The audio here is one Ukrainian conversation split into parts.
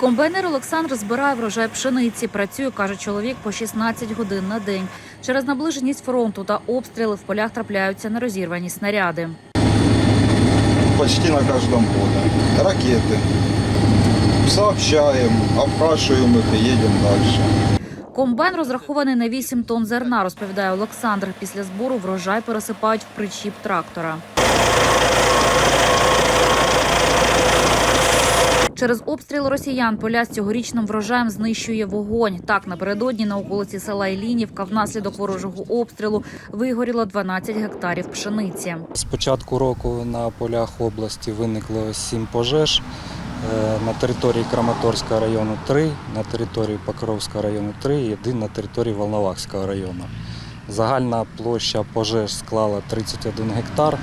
Комбайнер Олександр збирає врожай пшениці. Працює, каже чоловік, по 16 годин на день. Через наближеність фронту та обстріли в полях трапляються нерозірвані снаряди. почти на каждом поле. Ракеты. Сообщаем, опрашиваем их и едем дальше. Комбайн розрахований на 8 тонн зерна, розповідає Олександр. Після збору врожай пересипають в причіп трактора. Через обстріл росіян поля з цьогорічним врожаєм знищує вогонь. Так, напередодні на околиці села Ілінівка внаслідок ворожого обстрілу вигоріло 12 гектарів пшениці. З початку року на полях області виникло сім пожеж. Е, На території Краматорського району 3, на території Покровського району 3 і один на території Волновахського району. Загальна площа пожеж склала 31 гектар,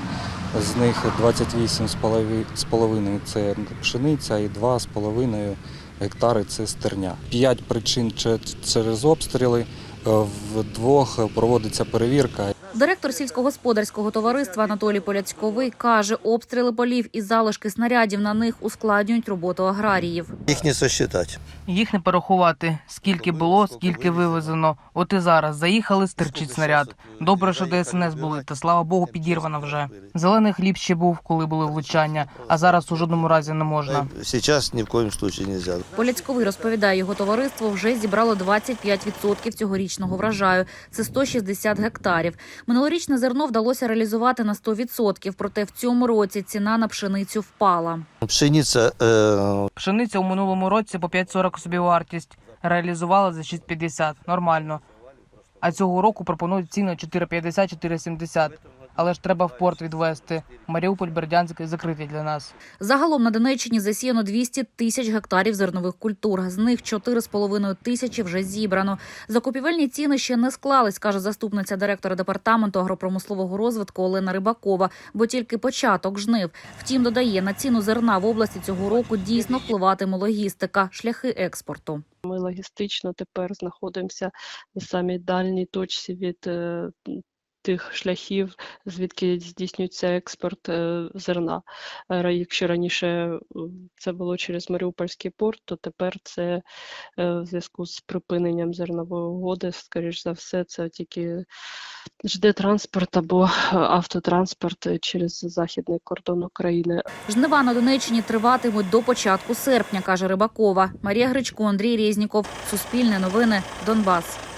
з них 28,5 це пшениця і 2,5 гектари це стерня. П'ять причин через обстріли. Е, В двох проводиться перевірка. Директор сільськогосподарського товариства Анатолій Поляцьковий каже, обстріли полів і залишки снарядів на них ускладнюють роботу аграріїв. Їх не сосчитать. Їх не порахувати, скільки було, скільки вивезено. От і зараз заїхали, стерчить снаряд. Добре, що ДСНС були, та слава Богу, підірвано вже. Зелений хліб ще був, коли були влучання, а зараз у жодному разі не можна. Сейчас ни в коем случае нельзя. Поляцьковий розповідає, його товариство вже зібрало 25% цьогорічного врожаю. Це 160 гектарів. Минулорічне зерно вдалося реалізувати на 100%, проте в цьому році ціна на пшеницю впала. Пшениця е, Пшениця у минулому році по 5,40 собі вартість. Реалізували за 6,50. Нормально. А цього року пропонують ціну 4,50-4,70. Але ж треба в порт відвести. Маріуполь, Бердянськ закриті для нас. Загалом на Донеччині засіяно 200 тисяч гектарів зернових культур. З них 4,5 тисячі вже зібрано. Закупівельні ціни ще не склались, каже заступниця директора департаменту агропромислового розвитку Олена Рибакова, бо тільки початок жнив. Втім, додає, на ціну зерна в області цього року дійсно впливатиме логістика, шляхи експорту. Ми логістично тепер знаходимося на самій дальній точці від е, тих шляхів, звідки здійснюється експорт е, зерна. Е, Якщо раніше е, це було через Маріупольський порт, то тепер це в зв'язку з припиненням зернової угоди, скоріш за все, це тільки жде транспорт або автотранспорт через західний кордон України. Жнива на Донеччині триватимуть до початку серпня, каже Рибакова. Марія Гречко, Андрій Резніков. Суспільне новини. Донбас.